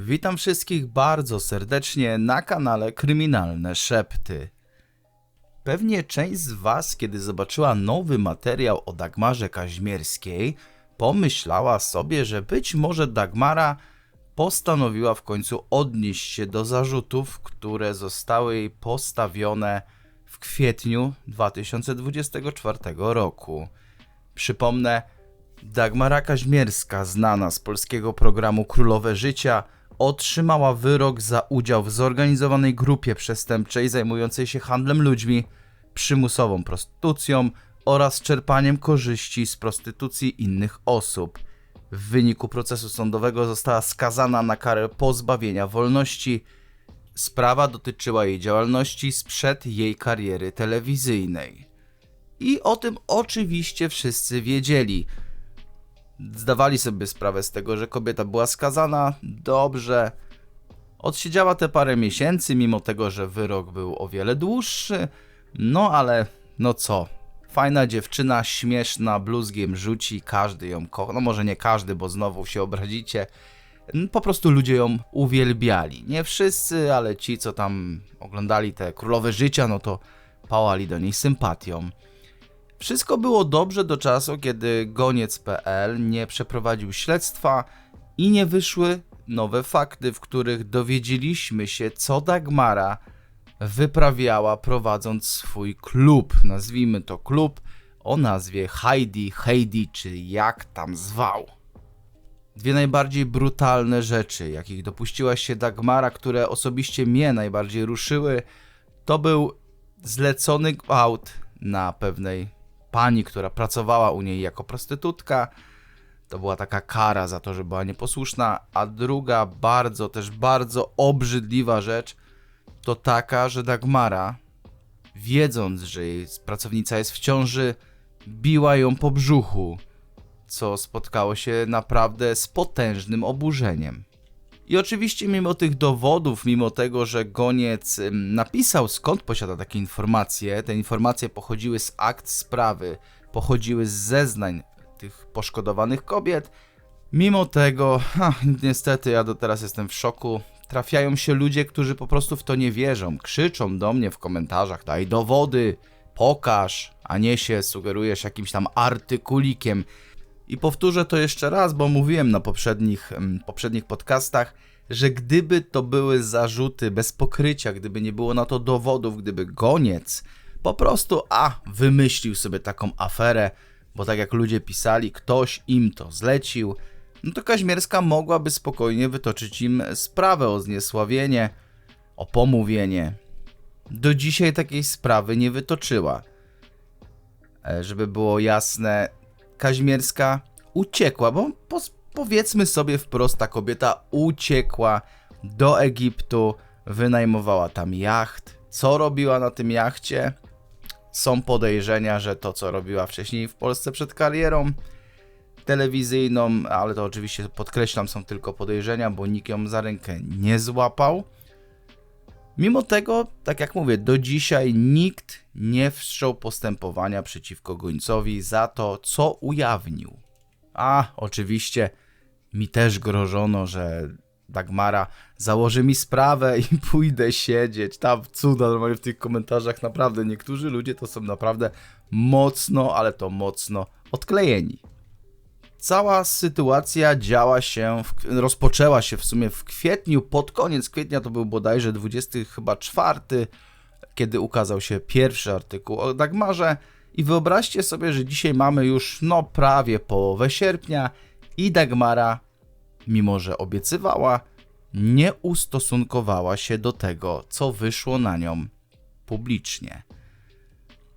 Witam wszystkich bardzo serdecznie na kanale Kryminalne Szepty. Pewnie część z Was, kiedy zobaczyła nowy materiał o Dagmarze Kaźmierskiej, pomyślała sobie, że być może Dagmara postanowiła w końcu odnieść się do zarzutów, które zostały jej postawione w kwietniu 2024 roku. Przypomnę, Dagmara Kaźmierska, znana z polskiego programu Królowe Życia, otrzymała wyrok za udział w zorganizowanej grupie przestępczej zajmującej się handlem ludźmi, przymusową prostytucją oraz czerpaniem korzyści z prostytucji innych osób. W wyniku procesu sądowego została skazana na karę pozbawienia wolności. Sprawa dotyczyła jej działalności sprzed jej kariery telewizyjnej. I o tym oczywiście wszyscy wiedzieli. Zdawali sobie sprawę z tego, że kobieta była skazana. Dobrze. Odsiedziała te parę miesięcy, mimo tego, że wyrok był o wiele dłuższy. No ale, no co? Fajna dziewczyna, śmieszna, bluzgiem rzuci, każdy ją kocha. No może nie każdy, bo znowu się obrazicie. Po prostu ludzie ją uwielbiali. Nie wszyscy, ale ci, co tam oglądali te królowe życia, no to pałali do niej sympatią. Wszystko było dobrze do czasu, kiedy goniec.pl nie przeprowadził śledztwa i nie wyszły nowe fakty, w których dowiedzieliśmy się, co Dagmara wyprawiała prowadząc swój klub. Nazwijmy to klub o nazwie Heidi, Heidi, czy jak tam zwał. Dwie najbardziej brutalne rzeczy, jakich dopuściła się Dagmara, które osobiście mnie najbardziej ruszyły, to był zlecony gwałt na pewnej pani, która pracowała u niej jako prostytutka. To była taka kara za to, że była nieposłuszna. A druga, bardzo, też bardzo obrzydliwa rzecz, to taka, że Dagmara, wiedząc, że jej pracownica jest w ciąży, biła ją po brzuchu, co spotkało się naprawdę z potężnym oburzeniem. I oczywiście, mimo tych dowodów, mimo tego, że goniec napisał skąd posiada takie informacje, te informacje pochodziły z akt sprawy, pochodziły z zeznań tych poszkodowanych kobiet. Mimo tego, ha, niestety, ja do teraz jestem w szoku. Trafiają się ludzie, którzy po prostu w to nie wierzą. Krzyczą do mnie w komentarzach: daj dowody, pokaż, a nie się sugerujesz jakimś tam artykulikiem. I powtórzę to jeszcze raz, bo mówiłem na poprzednich, poprzednich podcastach, że gdyby to były zarzuty bez pokrycia, gdyby nie było na to dowodów, gdyby goniec po prostu, a, wymyślił sobie taką aferę, bo tak jak ludzie pisali, ktoś im to zlecił, no to Kaźmierska mogłaby spokojnie wytoczyć im sprawę o zniesławienie, o pomówienie. Do dzisiaj takiej sprawy nie wytoczyła. E, Żeby było jasne, Kaźmierska uciekła, bo po, powiedzmy sobie wprost, ta kobieta uciekła do Egiptu, wynajmowała tam jacht. Co robiła na tym jachcie? Są podejrzenia, że to, co robiła wcześniej w Polsce przed karierą telewizyjną, ale to oczywiście podkreślam, są tylko podejrzenia, bo nikt ją za rękę nie złapał. Mimo tego, tak jak mówię, do dzisiaj nikt nie wszczął postępowania przeciwko Gońcowi za to, co ujawnił. A, oczywiście mi też grożono, że Dagmara założy mi sprawę i pójdę siedzieć. Tam cuda normalnie w tych komentarzach. Naprawdę, niektórzy ludzie to są naprawdę mocno, ale to mocno odklejeni. Cała sytuacja działa się, w, rozpoczęła się w sumie w kwietniu, pod koniec kwietnia to był bodajże 20 chyba czwarty, kiedy ukazał się pierwszy artykuł o Dagmarze i wyobraźcie sobie, że dzisiaj mamy już no prawie połowę sierpnia i Dagmara, mimo że obiecywała, nie ustosunkowała się do tego, co wyszło na nią publicznie.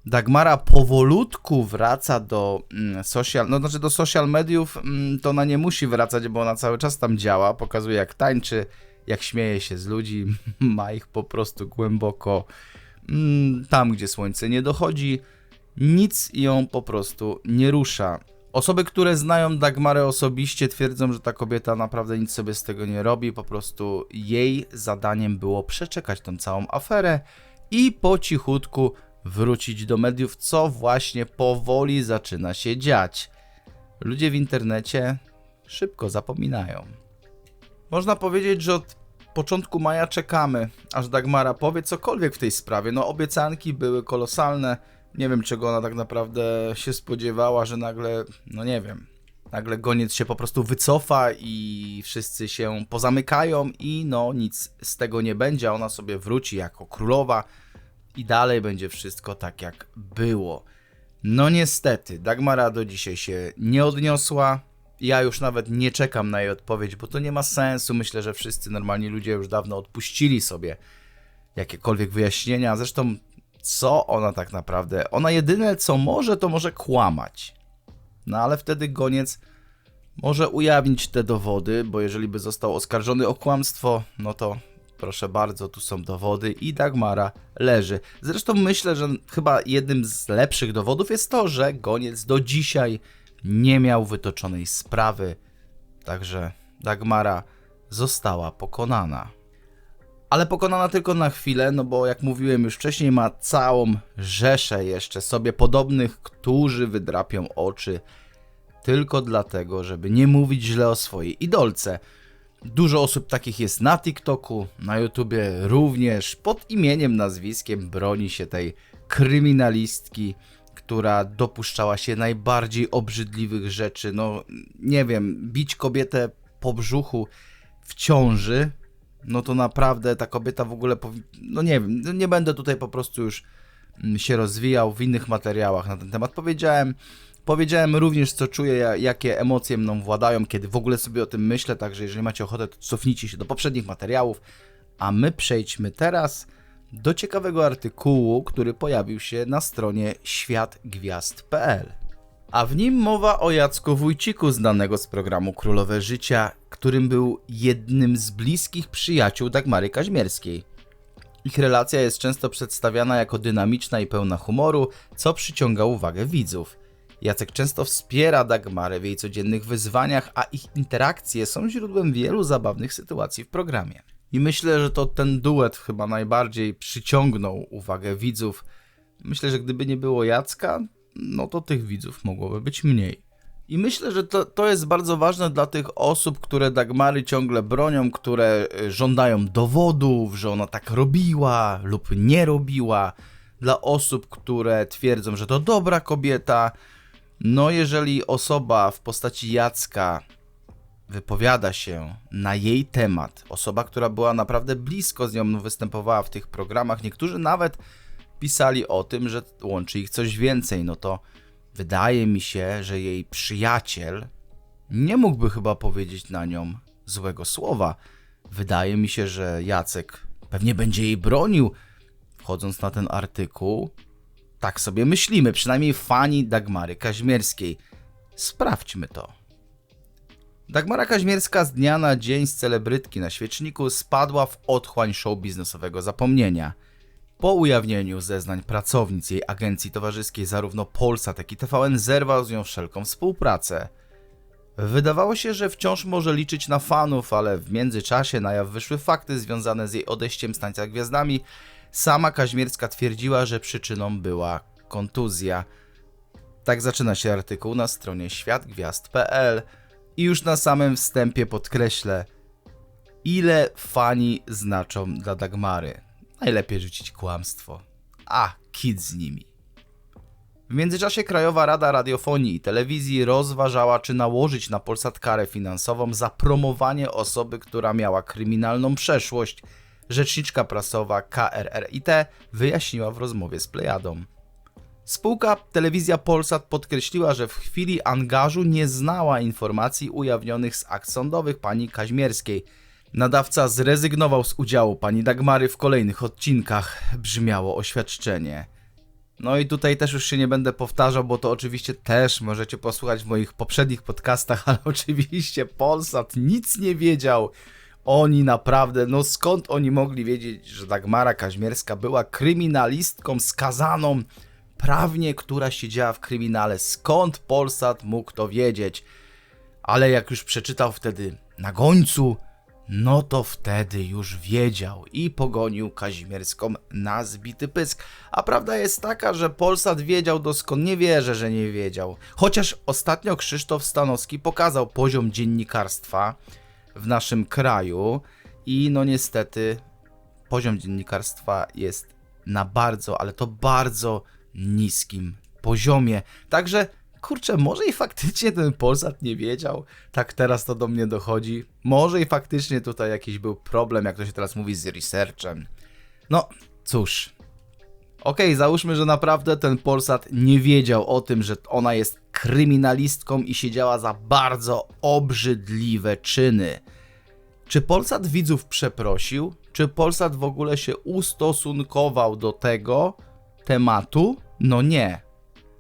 Dagmara powolutku wraca do mm, social, no znaczy do social mediów, mm, to ona nie musi wracać, bo ona cały czas tam działa, pokazuje jak tańczy, jak śmieje się z ludzi, ma ich po prostu głęboko mm, tam, gdzie słońce nie dochodzi, nic ją po prostu nie rusza. Osoby, które znają Dagmarę osobiście, twierdzą, że ta kobieta naprawdę nic sobie z tego nie robi. Po prostu jej zadaniem było przeczekać tą całą aferę i po cichutku wrócić do mediów, co właśnie powoli zaczyna się dziać. Ludzie w internecie szybko zapominają. Można powiedzieć, że od początku maja czekamy, aż Dagmara powie cokolwiek w tej sprawie. No, obiecanki były kolosalne. Nie wiem, czego ona tak naprawdę się spodziewała, że nagle, no nie wiem, nagle goniec się po prostu wycofa i wszyscy się pozamykają i no nic z tego nie będzie, ona sobie wróci jako królowa i dalej będzie wszystko tak jak było. No niestety, Dagmara do dzisiaj się nie odniosła. Ja już nawet nie czekam na jej odpowiedź, bo to nie ma sensu. Myślę, że wszyscy normalni ludzie już dawno odpuścili sobie jakiekolwiek wyjaśnienia. Zresztą, co ona tak naprawdę? Ona jedyne co może, to może kłamać. No ale wtedy goniec może ujawnić te dowody, bo jeżeli by został oskarżony o kłamstwo, no to proszę bardzo, tu są dowody i Dagmara leży. Zresztą myślę, że chyba jednym z lepszych dowodów jest to, że goniec do dzisiaj nie miał wytoczonej sprawy, także Dagmara została pokonana. Ale pokonana tylko na chwilę, no bo jak mówiłem już wcześniej, ma całą rzeszę jeszcze sobie podobnych, którzy wydrapią oczy tylko dlatego, żeby nie mówić źle o swojej idolce. Dużo osób takich jest na TikToku, na YouTubie również. Pod imieniem, nazwiskiem broni się tej kryminalistki, która dopuszczała się najbardziej obrzydliwych rzeczy. No, nie wiem, bić kobietę po brzuchu w ciąży, no to naprawdę ta kobieta w ogóle, powi- no nie wiem, no nie będę tutaj po prostu już mm, się rozwijał w innych materiałach na ten temat. Powiedziałem, powiedziałem również, co czuję, ja- jakie emocje mną władają, kiedy w ogóle sobie o tym myślę, także jeżeli macie ochotę, to cofnijcie się do poprzednich materiałów, a my przejdźmy teraz do ciekawego artykułu, który pojawił się na stronie światgwiazd.pl. A w nim mowa o Jacku Wójciku, znanego z programu Królowe Życia, którym był jednym z bliskich przyjaciół Dagmary Kaźmierskiej. Ich relacja jest często przedstawiana jako dynamiczna i pełna humoru, co przyciąga uwagę widzów. Jacek często wspiera Dagmarę w jej codziennych wyzwaniach, a ich interakcje są źródłem wielu zabawnych sytuacji w programie. I myślę, że to ten duet chyba najbardziej przyciągnął uwagę widzów. Myślę, że gdyby nie było Jacka, no to tych widzów mogłoby być mniej. I myślę, że to, to jest bardzo ważne dla tych osób, które Dagmary ciągle bronią, które y, żądają dowodów, że ona tak robiła lub nie robiła. Dla osób, które twierdzą, że to dobra kobieta. No, jeżeli osoba w postaci Jacka wypowiada się na jej temat, osoba, która była naprawdę blisko z nią, występowała w tych programach, niektórzy nawet pisali o tym, że łączy ich coś więcej, no to wydaje mi się, że jej przyjaciel nie mógłby chyba powiedzieć na nią złego słowa. Wydaje mi się, że Jacek pewnie będzie jej bronił, wchodząc na ten artykuł. Tak sobie myślimy, przynajmniej fani Dagmary Kaźmierskiej. Sprawdźmy to. Dagmara Kaźmierska z dnia na dzień z celebrytki na świeczniku spadła w otchłań show biznesowego zapomnienia. Po ujawnieniu zeznań pracownic jej agencji towarzyskiej zarówno Polsat, jak i TVN zerwał z nią wszelką współpracę. Wydawało się, że wciąż może liczyć na fanów, ale w międzyczasie na jaw wyszły fakty związane z jej odejściem z tańca gwiazdami. Sama Kaźmierska twierdziła, że przyczyną była kontuzja. Tak zaczyna się artykuł na stronie światgwiazd.pl i już na samym wstępie podkreślę, ile fani znaczą dla Dagmary. Najlepiej rzucić kłamstwo. A, kit z nimi. W międzyczasie Krajowa Rada Radiofonii i Telewizji rozważała, czy nałożyć na Polsat karę finansową za promowanie osoby, która miała kryminalną przeszłość. Rzeczniczka prasowa KRRIT wyjaśniła w rozmowie z Plejadą. Spółka Telewizja Polsat podkreśliła, że w chwili angażu nie znała informacji ujawnionych z akt sądowych pani Kaźmierskiej. Nadawca zrezygnował z udziału pani Dagmary w kolejnych odcinkach, brzmiało oświadczenie. No i tutaj też już się nie będę powtarzał, bo to oczywiście też możecie posłuchać w moich poprzednich podcastach, ale oczywiście Polsat nic nie wiedział. Oni naprawdę, no skąd oni mogli wiedzieć, że Dagmara Kaźmierska była kryminalistką skazaną prawnie, która siedziała w kryminale. Skąd Polsat mógł to wiedzieć? Ale jak już przeczytał wtedy na gońcu, no to wtedy już wiedział i pogonił Kazimierską na zbity pysk. A prawda jest taka, że Polsat wiedział doskonale, nie wierzę, że nie wiedział. Chociaż ostatnio Krzysztof Stanowski pokazał poziom dziennikarstwa w naszym kraju i no niestety poziom dziennikarstwa jest na bardzo, ale to bardzo niskim poziomie. Także kurczę, może i faktycznie ten Polsat nie wiedział, tak teraz to do mnie dochodzi. Może i faktycznie tutaj jakiś był problem, jak to się teraz mówi, z researchem. No, cóż. Okej, załóżmy, że naprawdę ten Polsat nie wiedział o tym, że ona jest kryminalistką i siedziała za bardzo obrzydliwe czyny. Czy Polsat widzów przeprosił? Czy Polsat w ogóle się ustosunkował do tego tematu? No nie.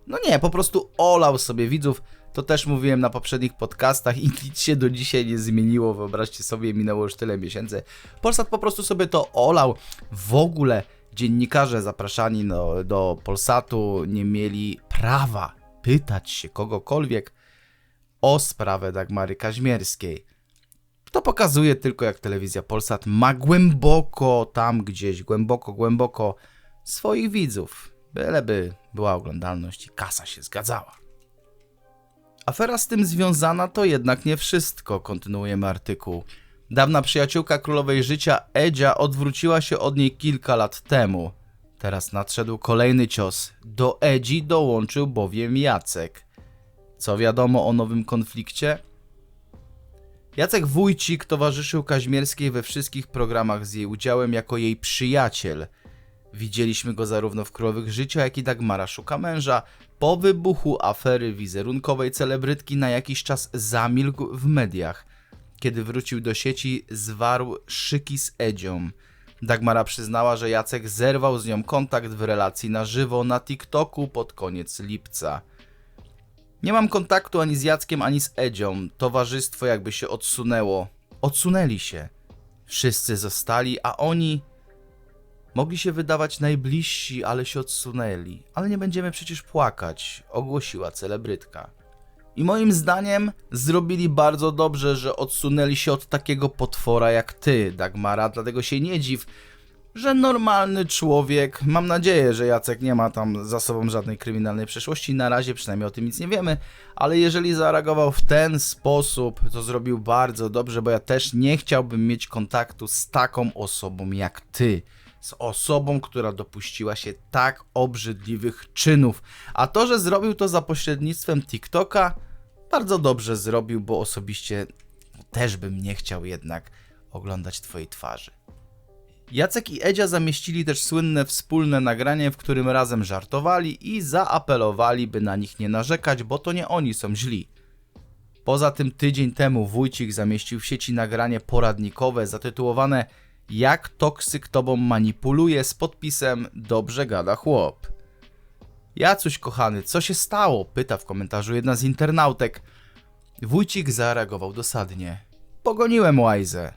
No nie, po prostu olał sobie widzów. To też mówiłem na poprzednich podcastach i nic się do dzisiaj nie zmieniło. Wyobraźcie sobie, minęło już tyle miesięcy. Polsat po prostu sobie to olał. W ogóle dziennikarze zapraszani do, do Polsatu nie mieli prawa pytać się kogokolwiek o sprawę Dagmary Kaźmierskiej. To pokazuje tylko, jak telewizja Polsat ma głęboko tam gdzieś, głęboko, głęboko swoich widzów. Byleby była oglądalność i kasa się zgadzała. Afera z tym związana to jednak nie wszystko, kontynuujemy artykuł. Dawna przyjaciółka królowej życia Edzia odwróciła się od niej kilka lat temu. Teraz nadszedł kolejny cios. Do Edzi dołączył bowiem Jacek. Co wiadomo o nowym konflikcie? Jacek Wójcik towarzyszył Kaźmierskiej we wszystkich programach z jej udziałem jako jej przyjaciel. Widzieliśmy go zarówno w Królowych Życia, jak i Dagmara Szuka Męża. Po wybuchu afery wizerunkowej celebrytki na jakiś czas zamilkł w mediach. Kiedy wrócił do sieci, zwarł szyki z Edzią. Dagmara przyznała, że Jacek zerwał z nią kontakt w relacji na żywo na TikToku pod koniec lipca. Nie mam kontaktu ani z Jackiem, ani z Edzią. Towarzystwo jakby się odsunęło. Odsunęli się. Wszyscy zostali, a oni mogli się wydawać najbliżsi, ale się odsunęli. Ale nie będziemy przecież płakać, ogłosiła celebrytka. I moim zdaniem zrobili bardzo dobrze, że odsunęli się od takiego potwora jak ty, Dagmara, dlatego się nie dziw, że normalny człowiek, mam nadzieję, że Jacek nie ma tam za sobą żadnej kryminalnej przeszłości, na razie przynajmniej o tym nic nie wiemy, ale jeżeli zareagował w ten sposób, to zrobił bardzo dobrze, bo ja też nie chciałbym mieć kontaktu z taką osobą jak ty. Z osobą, która dopuściła się tak obrzydliwych czynów. A to, że zrobił to za pośrednictwem TikToka, bardzo dobrze zrobił, bo osobiście też bym nie chciał jednak oglądać twojej twarzy. Jacek i Edzia zamieścili też słynne wspólne nagranie, w którym razem żartowali i zaapelowali, by na nich nie narzekać, bo to nie oni są źli. Poza tym tydzień temu Wójcik zamieścił w sieci nagranie poradnikowe zatytułowane Jak toksyk tobą manipuluje z podpisem Dobrze gada chłop. Jacuś kochany, co się stało? Pyta w komentarzu jedna z internautek. Wójcik zareagował dosadnie. Pogoniłem Łajzę.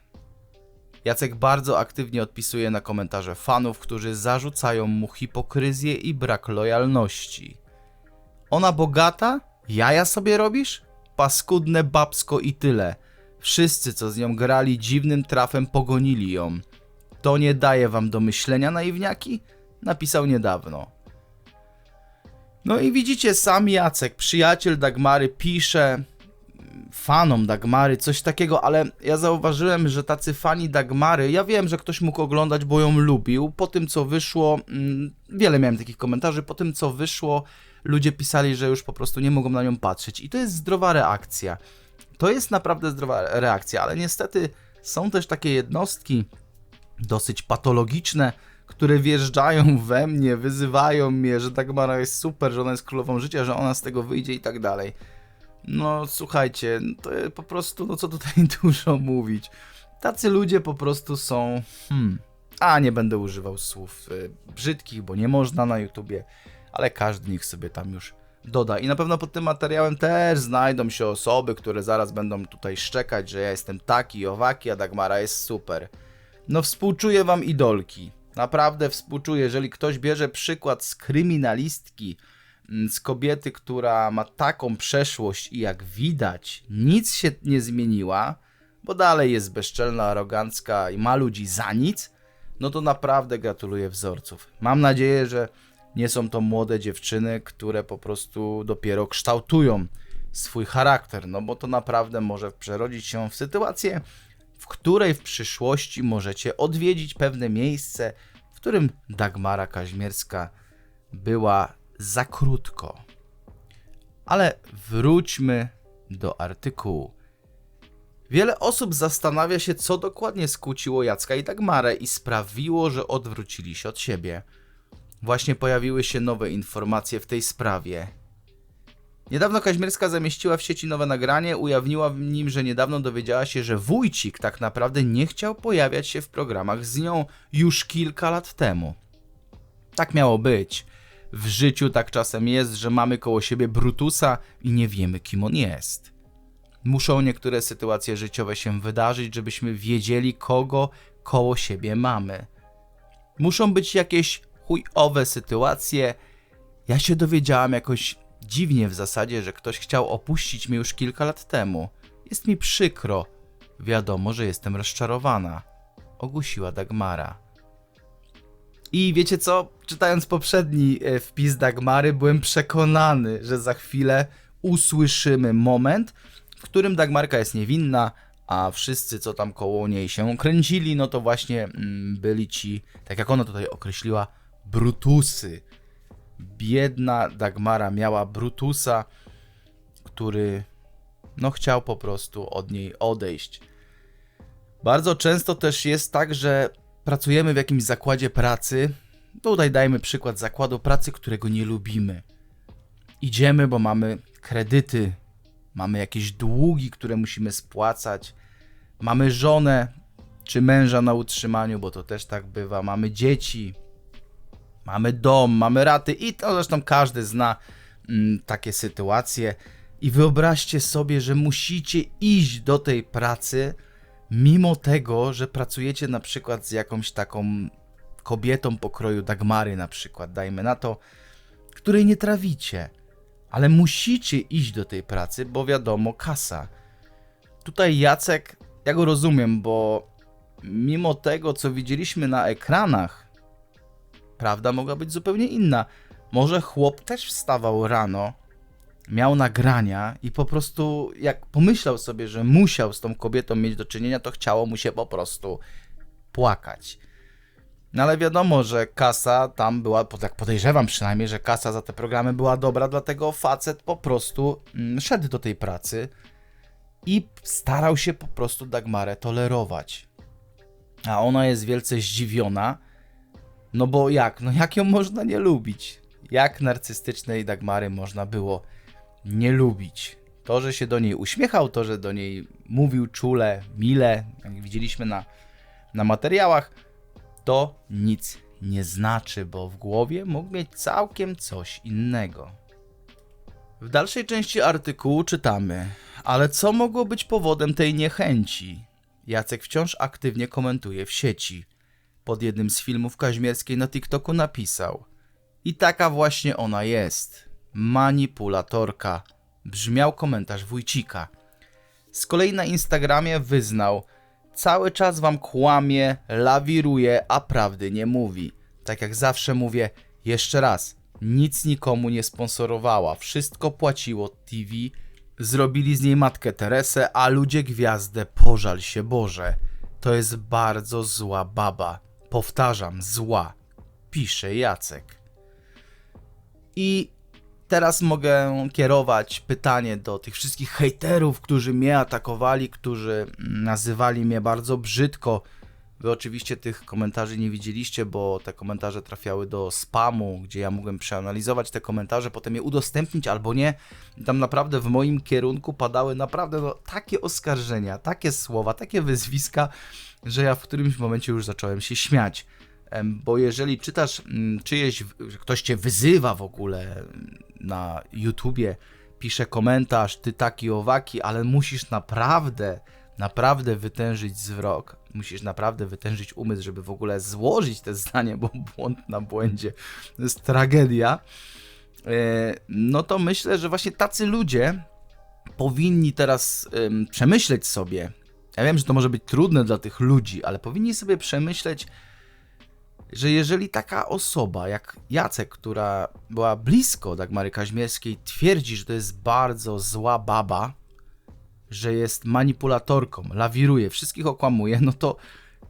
Jacek bardzo aktywnie odpisuje na komentarze fanów, którzy zarzucają mu hipokryzję i brak lojalności. Ona bogata? Jaja sobie robisz? Paskudne babsko i tyle. Wszyscy, co z nią grali, dziwnym trafem pogonili ją. To nie daje wam do myślenia, naiwniaki? Napisał niedawno. No i widzicie, sam Jacek, przyjaciel Dagmary, pisze fanom Dagmary coś takiego, ale ja zauważyłem, że tacy fani Dagmary, ja wiem, że ktoś mógł oglądać, bo ją lubił. Po tym, co wyszło, mm, wiele miałem takich komentarzy, po tym, co wyszło, ludzie pisali, że już po prostu nie mogą na nią patrzeć. I to jest zdrowa reakcja. To jest naprawdę zdrowa reakcja, ale niestety są też takie jednostki dosyć patologiczne, które wjeżdżają we mnie, wyzywają mnie, że Dagmara jest super, że ona jest królową życia, że ona z tego wyjdzie i tak dalej. No słuchajcie, to po prostu, no co tutaj dużo mówić. Tacy ludzie po prostu są. Hmm. A nie będę używał słów y, brzydkich, bo nie można na YouTubie, ale każdy niech sobie tam już doda. I na pewno pod tym materiałem też znajdą się osoby, które zaraz będą tutaj szczekać, że ja jestem taki, owaki, a Dagmara jest super. No współczuję wam idolki. Naprawdę współczuję, jeżeli ktoś bierze przykład z kryminalistki, mm, z kobiety, która ma taką przeszłość i jak widać, nic się nie zmieniła, bo dalej jest bezczelna, arogancka i ma ludzi za nic, no to naprawdę gratuluję wzorców. Mam nadzieję, że nie są to młode dziewczyny, które po prostu dopiero kształtują swój charakter, no bo to naprawdę może przerodzić się w sytuację, w której w przyszłości możecie odwiedzić pewne miejsce, w którym Dagmara Kaźmierska była za krótko. Ale wróćmy do artykułu. Wiele osób zastanawia się, co dokładnie skłóciło Jacka i Dagmarę i sprawiło, że odwrócili się od siebie. Właśnie pojawiły się nowe informacje w tej sprawie. Niedawno Kaźmierska zamieściła w sieci nowe nagranie, ujawniła w nim, że niedawno dowiedziała się, że Wójcik tak naprawdę nie chciał pojawiać się w programach z nią już kilka lat temu. Tak miało być. W życiu tak czasem jest, że mamy koło siebie Brutusa i nie wiemy, kim on jest. Muszą niektóre sytuacje życiowe się wydarzyć, żebyśmy wiedzieli, kogo koło siebie mamy. Muszą być jakieś chujowe sytuacje. Ja się dowiedziałam jakoś dziwnie w zasadzie, że ktoś chciał opuścić mnie już kilka lat temu. Jest mi przykro. Wiadomo, że jestem rozczarowana. Ogłosiła Dagmara. I wiecie co? Czytając poprzedni e, wpis Dagmary, byłem przekonany, że za chwilę usłyszymy moment, w którym Dagmarka jest niewinna, a wszyscy, co tam koło niej się kręcili, no to właśnie mm, byli ci, tak jak ona tutaj określiła, Brutusy. Biedna Dagmara miała Brutusa, który no chciał po prostu od niej odejść. Bardzo często też jest tak, że pracujemy w jakimś zakładzie pracy. Tutaj dajmy przykład zakładu pracy, którego nie lubimy. Idziemy, bo mamy kredyty, mamy jakieś długi, które musimy spłacać, mamy żonę czy męża na utrzymaniu, bo to też tak bywa, mamy dzieci, mamy dom, mamy raty i to zresztą każdy zna mm, takie sytuacje. I wyobraźcie sobie, że musicie iść do tej pracy, mimo tego, że pracujecie na przykład z jakąś taką kobietą pokroju Dagmary, na przykład, dajmy na to, której nie trawicie, ale musicie iść do tej pracy, bo wiadomo, kasa. Tutaj Jacek, ja go rozumiem, bo mimo tego, co widzieliśmy na ekranach, prawda mogła być zupełnie inna. Może chłop też wstawał rano, miał nagrania i po prostu jak pomyślał sobie, że musiał z tą kobietą mieć do czynienia, to chciało mu się po prostu płakać. No ale wiadomo, że kasa tam była, tak podejrzewam przynajmniej, że kasa za te programy była dobra, dlatego facet po prostu mm, szedł do tej pracy i starał się po prostu Dagmarę tolerować. A ona jest wielce zdziwiona, no bo jak? No jak ją można nie lubić? Jak narcystycznej Dagmary można było nie lubić? To, że się do niej uśmiechał, to, że do niej mówił czule, mile, jak widzieliśmy na, na materiałach, to nic nie znaczy, bo w głowie mógł mieć całkiem coś innego. W dalszej części artykułu czytamy, ale co mogło być powodem tej niechęci? Jacek wciąż aktywnie komentuje w sieci. Pod jednym z filmów Kaźmierskiej na TikToku napisał: I taka właśnie ona jest. Manipulatorka. Brzmiał komentarz Wójcika. Z kolei na Instagramie wyznał: Cały czas wam kłamie, lawiruje, a prawdy nie mówi. Tak jak zawsze mówię, jeszcze raz, nic nikomu nie sponsorowała, wszystko płaciło TV, zrobili z niej matkę Teresę, a ludzie gwiazdę, pożal się Boże. To jest bardzo zła baba. Powtarzam, zła. Pisze Jacek. I teraz mogę kierować pytanie do tych wszystkich hejterów, którzy mnie atakowali, którzy nazywali mnie bardzo brzydko. Wy oczywiście tych komentarzy nie widzieliście, bo te komentarze trafiały do spamu, gdzie ja mogłem przeanalizować te komentarze, potem je udostępnić albo nie. Tam naprawdę w moim kierunku padały naprawdę no, takie oskarżenia, takie słowa, takie wyzwiska, że ja w którymś momencie już zacząłem się śmiać. Bo jeżeli czytasz mm, czyjeś, ktoś cię wyzywa w ogóle mm, na YouTubie, pisze komentarz, ty taki owaki, ale musisz naprawdę, naprawdę wytężyć wzrok, musisz naprawdę wytężyć umysł, żeby w ogóle złożyć te zdanie, bo błąd na błędzie to jest tragedia. E, No to myślę, że właśnie tacy ludzie powinni teraz em, przemyśleć sobie. Ja wiem, że to może być trudne dla tych ludzi, ale powinni sobie przemyśleć, że jeżeli taka osoba jak Jacek, która była blisko Dagmary Kaźmierskiej, twierdzi, że to jest bardzo zła baba, że jest manipulatorką, lawiruje, wszystkich okłamuje, no to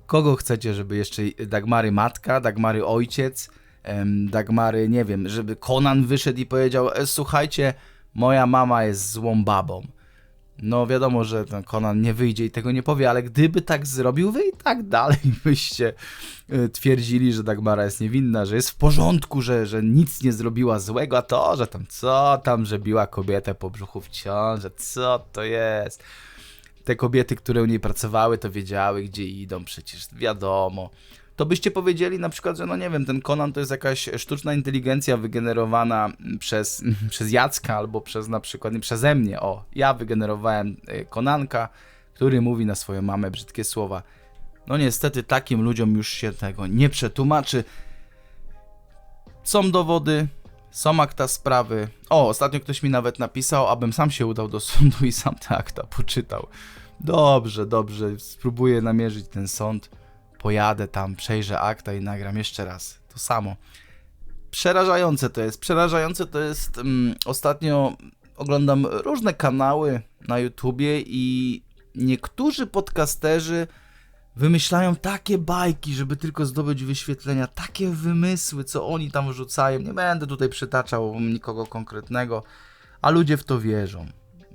kogo chcecie, żeby jeszcze Dagmary matka, Dagmary ojciec, Dagmary, nie wiem, żeby Conan wyszedł i powiedział, e, słuchajcie, moja mama jest złą babą. No wiadomo, że ten Conan nie wyjdzie i tego nie powie, ale gdyby tak zrobił, wy i tak dalej byście y, twierdzili, że Dagmara jest niewinna, że jest w porządku, że, że nic nie zrobiła złego, a to, że tam co tam, że biła kobietę po brzuchu w ciąży, co to jest? Te kobiety, które u niej pracowały, to wiedziały, gdzie idą, przecież wiadomo to byście powiedzieli na przykład, że no nie wiem, ten Conan to jest jakaś sztuczna inteligencja wygenerowana przez, przez Jacka albo przez na przykład nie przeze mnie. O, ja wygenerowałem Konanka, który mówi na swoją mamę brzydkie słowa. No niestety takim ludziom już się tego nie przetłumaczy. Są dowody, są akta sprawy. O, ostatnio ktoś mi nawet napisał, abym sam się udał do sądu i sam te akta poczytał. Dobrze, dobrze, spróbuję namierzyć ten sąd pojadę tam, przejrzę akta i nagram jeszcze raz. To samo. Przerażające to jest. Przerażające to jest. Um, ostatnio oglądam różne kanały na YouTubie i niektórzy podcasterzy wymyślają takie bajki, żeby tylko zdobyć wyświetlenia, takie wymysły, co oni tam wrzucają. Nie będę tutaj przytaczał nikogo konkretnego, a ludzie w to wierzą.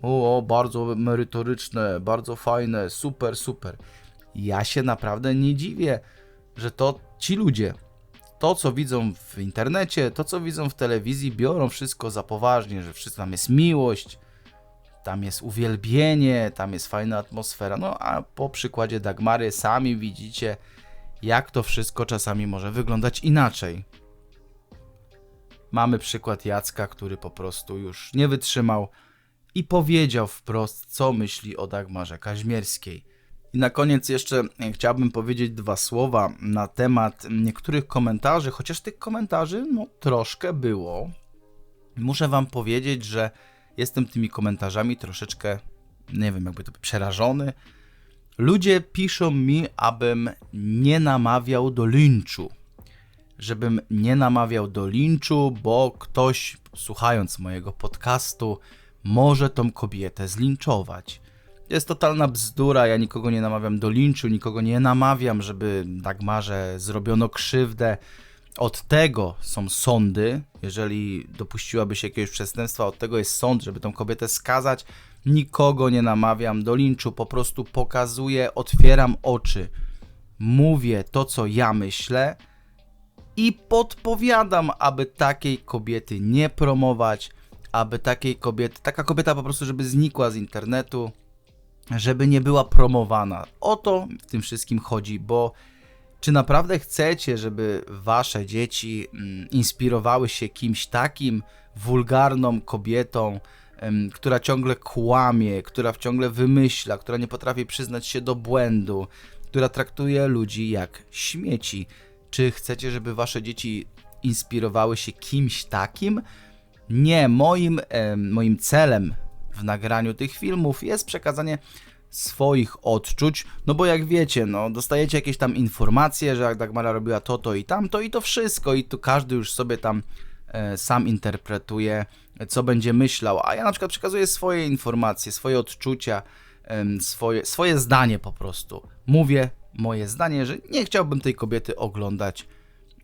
O, o bardzo merytoryczne, bardzo fajne, super, super ja się naprawdę nie dziwię, że to ci ludzie, to co widzą w internecie, to co widzą w telewizji, biorą wszystko za poważnie, że wszystko tam jest miłość, tam jest uwielbienie, tam jest fajna atmosfera. No a po przykładzie Dagmary sami widzicie, jak to wszystko czasami może wyglądać inaczej. Mamy przykład Jacka, który po prostu już nie wytrzymał i powiedział wprost, co myśli o Dagmarze Kaźmierskiej. I na koniec jeszcze chciałbym powiedzieć dwa słowa na temat niektórych komentarzy, chociaż tych komentarzy no, troszkę było. Muszę wam powiedzieć, że jestem tymi komentarzami troszeczkę, nie wiem, jakby to przerażony. Ludzie piszą mi, abym nie namawiał do linczu. Żebym nie namawiał do linczu, bo ktoś, słuchając mojego podcastu, może tą kobietę zlinczować jest totalna bzdura. Ja nikogo nie namawiam do linczu, nikogo nie namawiam, żeby Dagmarze zrobiono krzywdę. Od tego są sądy. Jeżeli dopuściłaby się jakiegoś przestępstwa, od tego jest sąd, żeby tą kobietę skazać. Nikogo nie namawiam do linczu, po prostu pokazuję, otwieram oczy, mówię to, co ja myślę i podpowiadam, aby takiej kobiety nie promować, aby takiej kobiety, taka kobieta po prostu, żeby znikła z internetu, żeby nie była promowana. O to w tym wszystkim chodzi, bo czy naprawdę chcecie, żeby wasze dzieci mm, inspirowały się kimś takim wulgarną kobietą, która ciągle kłamie, która ciągle wymyśla, która nie potrafi przyznać się do błędu, która traktuje ludzi jak śmieci? Czy chcecie, żeby wasze dzieci inspirowały się kimś takim? Nie, moim, moim celem w nagraniu tych filmów jest przekazanie swoich odczuć, no bo jak wiecie, no dostajecie jakieś tam informacje, że Dagmara robiła to, to i tamto i to wszystko i tu każdy już sobie tam e, sam interpretuje, co będzie myślał, a ja na przykład przekazuję swoje informacje, swoje odczucia, e, swoje, swoje zdanie po prostu. Mówię moje zdanie, że nie chciałbym tej kobiety oglądać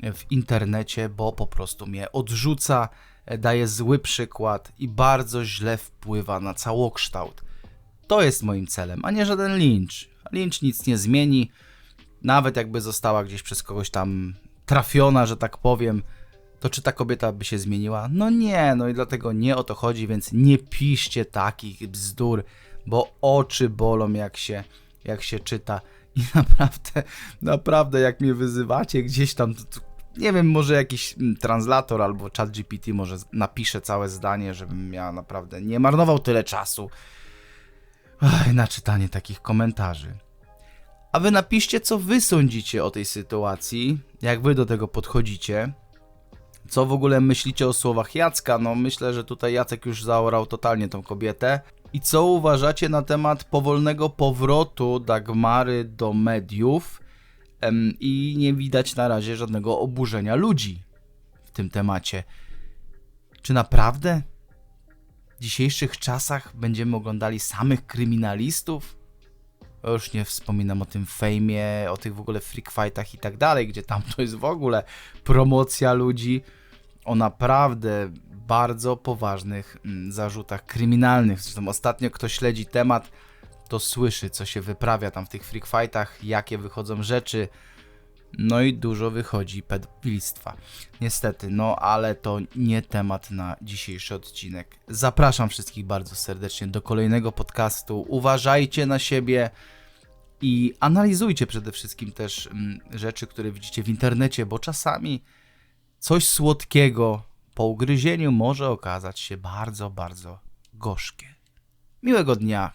w internecie, bo po prostu mnie odrzuca, daje zły przykład i bardzo źle wpływa na całokształt. To jest moim celem, a nie żaden lincz. Lincz nic nie zmieni. Nawet jakby została gdzieś przez kogoś tam trafiona, że tak powiem, to czy ta kobieta by się zmieniła? No nie, no i dlatego nie o to chodzi, więc nie piszcie takich bzdur, bo oczy bolą jak się, jak się czyta. I naprawdę, naprawdę jak mnie wyzywacie gdzieś tam, to, to, nie wiem, może jakiś mm, translator albo chat GPT może napisze całe zdanie, żebym ja naprawdę nie marnował tyle czasu Ach, na czytanie takich komentarzy. A wy napiszcie, co wy sądzicie o tej sytuacji, jak wy do tego podchodzicie. Co w ogóle myślicie o słowach Jacka? No myślę, że tutaj Jacek już zaorał totalnie tą kobietę. I co uważacie na temat powolnego powrotu Dagmary do mediów? I nie widać na razie żadnego oburzenia ludzi w tym temacie. Czy naprawdę w dzisiejszych czasach będziemy oglądali samych kryminalistów? Już nie wspominam o tym fejmie, o tych w ogóle freak fightach i tak dalej, gdzie tam to jest w ogóle promocja ludzi o naprawdę bardzo poważnych mm, zarzutach kryminalnych. Zresztą ostatnio kto śledzi temat, to słyszy, co się wyprawia tam w tych freak fightach, jakie wychodzą rzeczy. No i dużo wychodzi pedofilstwa. Niestety, no ale to nie temat na dzisiejszy odcinek. Zapraszam wszystkich bardzo serdecznie do kolejnego podcastu. Uważajcie na siebie i analizujcie przede wszystkim też mm, rzeczy, które widzicie w internecie, bo czasami coś słodkiego po ugryzieniu może okazać się bardzo, bardzo gorzkie. Miłego dnia,